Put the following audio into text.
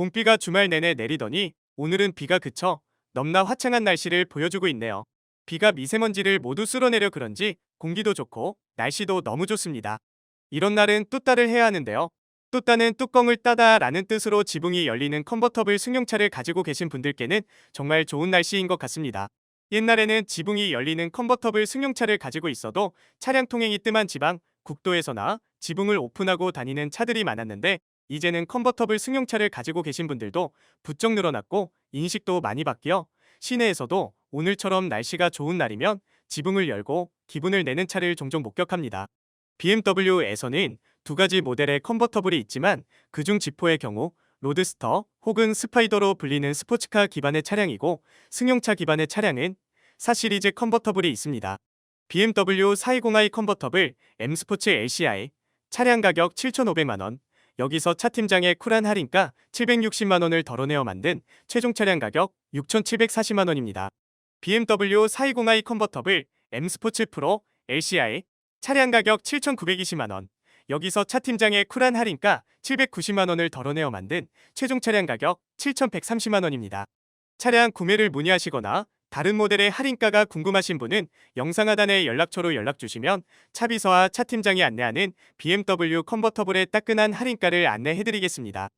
봄비가 주말 내내 내리더니 오늘은 비가 그쳐 넘나 화창한 날씨를 보여주고 있네요. 비가 미세먼지를 모두 쓸어내려 그런지 공기도 좋고 날씨도 너무 좋습니다. 이런 날은 뚜따를 해야 하는데요. 뚜따는 뚜껑을 따다 라는 뜻으로 지붕이 열리는 컨버터블 승용차를 가지고 계신 분들께는 정말 좋은 날씨인 것 같습니다. 옛날에는 지붕이 열리는 컨버터블 승용차를 가지고 있어도 차량 통행이 뜸한 지방, 국도에서나 지붕을 오픈하고 다니는 차들이 많았는데 이제는 컨버터블 승용차를 가지고 계신 분들도 부쩍 늘어났고 인식도 많이 바뀌어 시내에서도 오늘처럼 날씨가 좋은 날이면 지붕을 열고 기분을 내는 차를 종종 목격합니다. BMW에서는 두 가지 모델의 컨버터블이 있지만 그중 지포의 경우 로드스터 혹은 스파이더로 불리는 스포츠카 기반의 차량이고 승용차 기반의 차량은 4 시리즈 컨버터블이 있습니다. BMW 420i 컨버터블 M 스포츠 LCI 차량 가격 7,500만 원. 여기서 차 팀장의 쿨한 할인가 760만 원을 덜어내어 만든 최종 차량 가격 6,740만 원입니다. BMW 420i 컨버터블 M 스포츠 프로 LCI 차량 가격 7,920만 원. 여기서 차 팀장의 쿨한 할인가 790만 원을 덜어내어 만든 최종 차량 가격 7,130만 원입니다. 차량 구매를 문의하시거나 다른 모델의 할인가가 궁금하신 분은 영상 하단의 연락처로 연락 주시면 차비서와 차 팀장이 안내하는 BMW 컨버터블의 따끈한 할인가를 안내해 드리겠습니다.